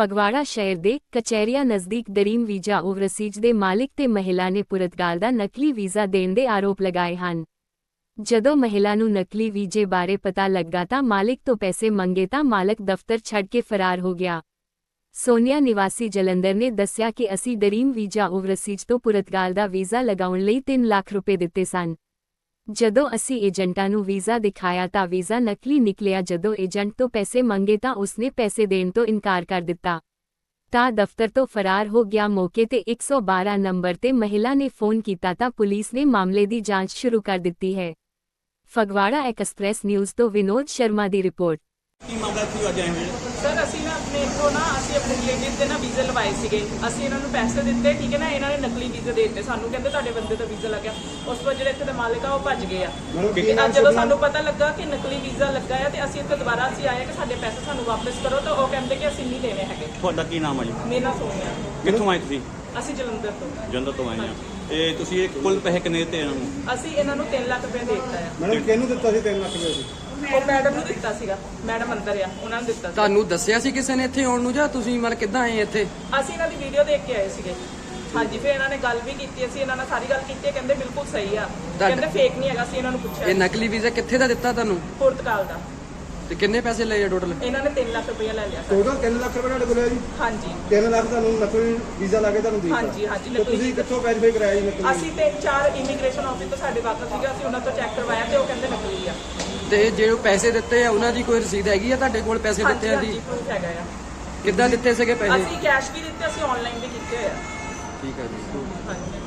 ਫਗਵਾੜਾ ਸ਼ਹਿਰ ਦੇ ਕਚਹਿਰੀਆਂ ਨਜ਼ਦੀਕ ਦਰੀਮ ਵੀਜ਼ਾ ਓਵਰਸੀਜ਼ ਦੇ ਮਾਲਕ ਤੇ ਮਹਿਲਾ ਨੇ ਪੁਰਤਗਾਲ ਦਾ ਨਕਲੀ ਵੀਜ਼ਾ ਦੇਣ ਦੇ ਆਰੋਪ ਲਗਾਏ ਹਨ। ਜਦੋਂ ਮਹਿਲਾ ਨੂੰ ਨਕਲੀ ਵੀਜ਼ੇ ਬਾਰੇ ਪਤਾ ਲੱਗਾ ਤਾਂ ਮਾਲਿਕ ਤੋਂ ਪੈਸੇ ਮੰਗੇ ਤਾਂ ਮਾਲਕ ਦਫ਼ਤਰ ਛੱਡ ਕੇ ਫਰਾਰ ਹੋ ਗਿਆ। ਸੋਨੀਆ ਨਿਵਾਸੀ ਜਲੰਧਰ ਨੇ ਦੱਸਿਆ ਕਿ ਅਸੀਂ ਦਰੀਮ ਵੀਜ਼ਾ ਓਵਰਸੀਜ਼ ਤੋਂ ਪੁਰਤਗਾਲ ਦਾ ਵੀਜ਼ਾ ਲਗਾਉਣ ਲਈ 3 ਲੱਖ ਰੁਪਏ ਦਿੱਤੇ ਸਨ। ਜਦੋਂ ਅਸੀਂ ਏਜੰਟਾਂ ਨੂੰ ਵੀਜ਼ਾ ਦਿਖਾਇਆ ਤਾਂ ਵੀਜ਼ਾ ਨਕਲੀ ਨਿਕਲਿਆ। ਜਦੋਂ ਏਜੰਟ ਤੋਂ ਪੈਸੇ ਮੰਗੇ ਤਾਂ ਉਸਨੇ ਪੈਸੇ ਦੇਣ ਤੋਂ ਇਨਕਾਰ ਕਰ ਦਿੱਤਾ। ਤਾਂ ਦਫ਼ਤਰ ਤੋਂ ਫਰਾਰ ਹੋ ਗਿਆ। ਮੌਕੇ ਤੇ 112 ਨੰਬਰ ਤੇ ਮਹਿਲਾ ਨੇ ਫੋਨ ਕੀਤਾ ਤਾਂ ਪੁਲਿਸ ਨੇ ਮਾਮਲੇ ਦੀ ਜਾਂਚ ਸ਼ੁਰੂ ਕਰ ਦਿੱਤੀ ਹੈ। ਫਗਵਾੜਾ ਐਕਸਪ੍ਰੈਸ ਨਿਊਜ਼ ਤੋਂ ਵਿਨੋਦ ਸ਼ਰਮਾ ਦੀ ਰਿਪੋਰਟ। ਕੀ ਮਾਮਲਾ ਸੀ? ਅੱਜ ਆਏ ਸਰ ਅਸੀਂ ਨਾ ਆਪਣੇ ਇੱਥੋਂ ਨਾ ਅਸੀਂ ਆਪਣੇ ਰਿਲੇਟਿਵ ਦੇ ਨਾ ਵੀਜ਼ੇ ਲਵਾਏ ਸੀਗੇ। ਅਸੀਂ ਇਹਨਾਂ ਨੂੰ ਪੈਸੇ ਦਿੱਤੇ ਠੀਕ ਹੈ ਨਾ? ਇਹਨਾਂ ਨੇ ਨਕਲੀ ਵੀਜ਼ੇ ਦੇ ਦਿੱਤੇ। ਸਾਨੂੰ ਕਹਿੰਦੇ ਤੁਹਾਡੇ ਬੰਦੇ ਦਾ ਵੀਜ਼ਾ ਲੱਗਿਆ। ਉਸ ਤੋਂ ਜਿਹੜੇ ਇੱਥੇ ਦੇ ਮਾਲਕ ਆ ਉਹ ਭੱਜ ਗਏ ਆ ਤੇ ਅੱਜ ਜਦੋਂ ਸਾਨੂੰ ਪਤਾ ਲੱਗਾ ਕਿ ਨਕਲੀ ਵੀਜ਼ਾ ਲੱਗਾ ਆ ਤੇ ਅਸੀਂ ਇੱਥੇ ਦੁਬਾਰਾ ਅਸੀਂ ਆਏ ਕਿ ਸਾਡੇ ਪੈਸੇ ਸਾਨੂੰ ਵਾਪਸ ਕਰੋ ਤਾਂ ਉਹ ਕਹਿੰਦੇ ਕਿ ਅਸੀਂ ਨਹੀਂ ਦੇਣੇ ਹੈਗੇ। ਤੁਹਾਡਾ ਕੀ ਨਾਮ ਹੈ ਜੀ? ਮੇਰਾ ਸੋਨੀਆ। ਕਿੱਥੋਂ ਆਏ ਤੁਸੀਂ? ਅਸੀਂ ਜਲੰਧਰ ਤੋਂ। ਜੰਦਰ ਤੋਂ ਆਏ ਆ। ਇਹ ਤੁਸੀਂ ਇਹ ਕੁੱਲ ਪੈਸੇ ਕਿੰਨੇ ਦਿੱਤੇ ਇਹਨਾਂ ਨੂੰ? ਅਸੀਂ ਇਹਨਾਂ ਨੂੰ 3 ਲੱਖ ਰੁਪਏ ਦੇ ਦਿੱਤਾ ਆ। ਮੈਡਮ ਕਿਹਨੂੰ ਦਿੱਤਾ ਸੀ 3 ਲੱਖ ਰੁਪਏ? ਉਹ ਮੈਡਮ ਨੂੰ ਦਿੱਤਾ ਸੀਗਾ। ਮੈਡਮ ਅੰਦਰ ਆ ਉਹਨਾਂ ਨੂੰ ਦਿੱਤਾ ਸੀ ਤੁਹਾਨੂੰ ਦੱਸਿਆ ਸੀ ਕਿਸੇ ਨੇ ਇੱਥੇ ਆਉਣ ਨੂੰ ਜਾਂ ਤੁਸੀਂ ਮਤਲਬ ਕਿੱਦਾਂ ਆਏ ਇੱਥੇ? ਅਸੀਂ ਇਹਨਾਂ ਦੀ ਵੀਡੀਓ ਦੇਖ ਕੇ ਆਏ ਸੀਗੇ। ਹਾਂਜੀ ਫਿਰ ਇਹਨਾਂ ਨੇ ਗੱਲ ਵੀ ਕੀਤੀ ਅਸੀਂ ਇਹਨਾਂ ਨਾਲ ਸਾਰੀ ਗੱਲ ਕੀਤੀ ਕਹਿੰਦੇ ਬਿਲਕੁਲ ਸਹੀ ਆ। ਕਹਿੰਦੇ ਫੇਕ ਨਹੀਂ ਹੈਗਾ ਅਸੀਂ ਇਹਨਾਂ ਨੂੰ ਇਹ ਪੁੱਛਿਆ ਨਕਲੀ ਵੀਜ਼ਾ ਕਿੱਥੇ ਦਾ ਦਿੱਤਾ ਤੁਹਾਨੂੰ? ਪੁਰਤਗਾਲ ਦਾ। ਤੇ ਕਿੰਨੇ ਪੈਸੇ ਲਏ ਆ ਟੋਟਲ ਇਹਨਾਂ ਨੇ 3 ਲੱਖ ਰੁਪਏ ਲੈ ਲਿਆ ਸਰ। ਟੋਟਲ 3 ਲੱਖ ਰੁਪਏ ਤੁਹਾਡੇ ਕੋਲ ਹੈ ਜੀ? ਹਾਂਜੀ। 3 ਲੱਖ ਤੁਹਾਨੂੰ ਨਕਲੀ ਵੀਜ਼ਾ ਲਾ ਕੇ ਤੁਹਾਨੂੰ ਦਿੱਤਾ। ਹਾਂਜੀ, ਹਾਂਜੀ, ਤੇ ਨਕਲੀ ਤੁਸੀਂ ਵੀਜ਼ਾ। ਕਿੱਥੋਂ ਵੈਰੀਫਾਈ ਕਰਾਇਆ ਜੀ ਨਕਲੀ? ਅਸੀਂ ਤੇ ਚਾਰ ਇਮੀਗ੍ਰੇਸ਼ਨ ਆਫਿਸ ਤੋਂ ਸਾਡੇ ਵਾਕਫ ਸੀਗਾ ਅਸੀਂ ਉਹਨਾਂ ਤੋਂ ਚੈੱਕ ਕਰਵਾਇਆ ਤੇ ਉਹ ਕਹਿੰਦੇ ਨਕਲੀ ਆ ਤੇ ਜਿਹੜੇ ਪੈਸੇ ਦਿੱਤੇ ਆ ਉਹਨਾਂ ਦੀ ਕੋਈ ਰਸੀਦ ਹੈਗੀ ਆ ਤੁਹਾਡੇ ਕੋਲ? ਪੈਸੇ ਦਿੱਤੇ ਆ ਹਾਂਜੀ ਦੀ? proof ਹੈਗਾ ਆ। ਕਿੱਦਾਂ ਦਿੱਤੇ ਸੀਗੇ ਪੈਸੇ? ਅਸੀਂ ਕੈਸ਼ ਵੀ ਦਿੱਤੇ ਅਸੀਂ ਆਨਲਾਈਨ ਵੀ ਕੀਤੇ ਹੋਏ ਆ। ਠੀਕ ਆ ਜੀ। ਹਾਂਜੀ।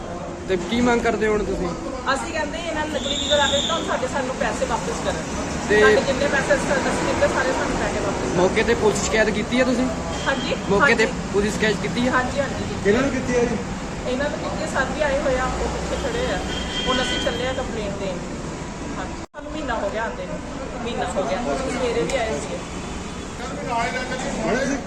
ਤੇ ਕੀ ਮੰਗ ਕਰਦੇ ਹੋ ਹੁਣ ਤੁਸੀਂ? ਅਸੀਂ ਕਹਿੰਦੇ ਇਹਨਾਂ ਨੂੰ ਨਕਲੀ ਵੀਜ਼ਾ ਲਾ ਕੇ ਦਿੱਤਾ ਹੁਣ ਸਾਡੇ ਸਾਨੂੰ ਪੈਸੇ ਵਾਪਸ ਕਰਨ। ਤੇ- ਸਾਡੇ ਜਿੰਨੇ ਪੈਸੇ ਅਸੀਂ ਅਸੀਂ ਦਿੱਤੇ ਸਾਰੇ ਸਾਨੂੰ ਪੈਸੇ ਵਾਪਸ ਮੌਕੇ ਤੇ ਪੁਲਿਸ ਸ਼ਿਕਾਇਤ ਕੀਤੀ ਆ ਤੁਸੀਂ? ਹਾਂਜੀ ਮੌਕੇ ਤੇ ਹਾਂਜੀ। ਪੁਲਿਸ ਸ਼ਿਕਾਇਤ ਕੀਤੀ ਆ? ਹਾਂਜੀ ਹਾਂਜੀ। ਜੀ। ਕਿਹਨਾਂ ਨੂੰ ਕੀਤੀ ਹੈ ਜੀ? ਇਹਨਾਂ ਦੇ ਕਿੰਨੇ ਸਾਥੀ ਆਏ ਹੋਏ ਆ ਉਹ ਪਿੱਛੇ ਖੜੇ ਆ। ਹੁਣ ਅਸੀਂ ਚੱਲੇ ਆ ਕੰਪਲੇਂਟ ਦੇਣ ਹਾਂਜੀ ਸਾਨੂੰ ਮਹੀਨਾ ਹੋ ਗਿਆ ਆਂਦੇ ਨੂੰ ਮਹੀਨਾ ਹੋ ਗਿਆ? ਸਵੇਰੇ ਵੀ ਆਏ ਸੀ। ਮੈਡਮ ਜੀ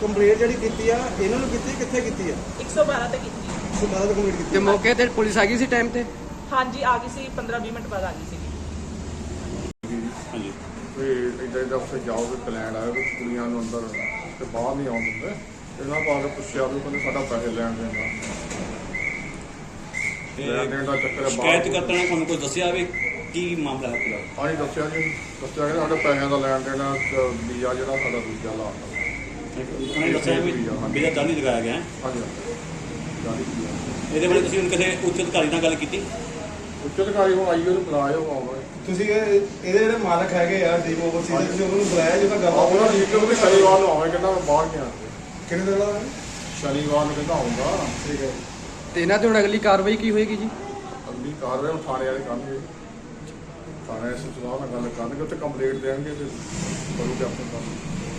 ਕੰਪਲੀਟ ਜਿਹੜੀ ਕੀਤੀ ਆ ਇਹਨਾਂ ਨੂੰ ਕੀਤੀ ਕਿੱਥੇ ਕੀਤੀ ਆ? 112 ਤੇ ਕੀਤੀ ਤੁਸੀਂ ਬਾਅਦ ਕੰਪਲੀਟ ਕੀਤੀ ਤੇ ਮੌਕੇ ਤੇ ਪੁਲਿਸ ਆ ਗਈ ਸੀ ਟਾਈਮ ਤੇ? ਹਾਂਜੀ ਆ ਗਈ ਸੀ 15 20 ਮਿੰਟ ਬਾਅਦ ਆ ਗਈ ਸੀ ਹਾਂਜੀ। ਵੀ ਇੱਦਾਂ ਇੱਦਾਂ ਉੱਥੇ ਜਾਓਗੇ ਪਲਾਨ ਆਇਆ ਵੀ ਕੁੜੀਆਂ ਨੂੰ ਅੰਦਰ ਤੇ ਬਾਹਰ ਨਹੀਂ ਆਉਣ ਦਿੰਦੇ। ਇਹਨਾਂ ਨੂੰ ਆ ਕੇ ਪੁੱਛਿਆ ਵੀ ਕਹਿੰਦੇ ਸਾਡਾ ਪੈਸੇ ਲੈਣ ਦੇਣ ਦਾ। ਲੈਣ ਦੇਣ ਦਾ ਚੱਕਰ ਹੈ ਸ਼ਿਕਾਇਤ ਬਾਹਰ ਕਰਤਾ ਨੇ ਤੁਹਾਨੂੰ ਕੋਈ ਦੱਸਿਆ ਵੀ? ਕੀ ਮਾਮਲਾ ਹੈ ਪੂਰਾ ਹਾਂਜੀ ਦੱਸਿਆ ਜੀ ਦੱਸਿਆ ਕਿ ਸਾਡੇ ਪੈਸਿਆਂ ਦਾ ਲੈਣ ਦੇਣ ਅ, ਵੀਜ਼ਾ ਜਿਹੜਾ ਸਾਡਾ ਦੂਜਾ ਲਾਤਾ ਉਹਨਾਂ ਨੇ ਦੱਸਿਆ ਵੀ ਵੀਜ਼ਾ ਤਾਂ ਨਹੀਂ ਲਗਾਇਆ ਗਿਆ ਹੈ। ਹਾਂਜੀ ਜਾਰੀ ਵੀਜ਼ਾ। ਇਹਦੇ ਬਾਰੇ ਤੁਸੀਂ ਹੁਣ ਕਿਸੇ ਉੱਚ ਅਧਿਕਾਰੀ ਨਾਲ ਗੱਲ ਕੀਤੀ? ਉੱਚ ਅਧਿਕਾਰੀ ਹੁਣ ਆਈਓ ਨੂੰ ਬੁਲਾਇਓ ਆਉਣਾ ਤੁਸੀਂ ਇਹ- ਇਹਦੇ ਜਿਹੜੇ ਮਾਲਕ ਹੈਗੇ ਆ ਡੀਪ ਓਵਰਸੀਜ਼ ਦੇ ਤੁਸੀਂ ਉਹਨਾਂ ਨੂੰ ਬੁਲਾਇਆ ਜਿਹਦਾ ਗੱਲ ਉਹਨਾਂ ਦੀ ਇੱਕ ਵੀ ਸ਼ਨੀਵਾਰ ਨੂੰ ਆਵੇ ਕਹਿੰਦਾ ਮੈਂ ਬਾਹਰ ਗਿਆ। ਕਿੰਨੇ ਦਿਨ ਦਾ ਹੈ? ਸ਼ਨੀਵਾਰ ਨੂੰ ਕਹਿੰਦਾ ਆਉਂਗਾ। ਠੀਕ ਹੈ। ਤੇ ਇਹਨਾਂ ਤੇ ਹੁਣ ਅਗਲੀ ਕਾਰਵਾਈ ਕੀ ਹੋਏਗੀ ਜੀ? ਅਗਲੀ ਕਾਰਵਾਈ ਹੁਣ ਥਾਣੇ ਵਾਲੇ ਕਰਨਗੇ। ਥਾਣੇ ਐਸਐਚਓ ਨਾਲ ਗੱਲ ਕਰਨਗੇ ਉੱਥੇ ਕੰਪਲੇਂਟ ਦੇਣਗੇ ਤੇ ਕਰੂਗੇ ਆਪਣੇ ਕੰਮ।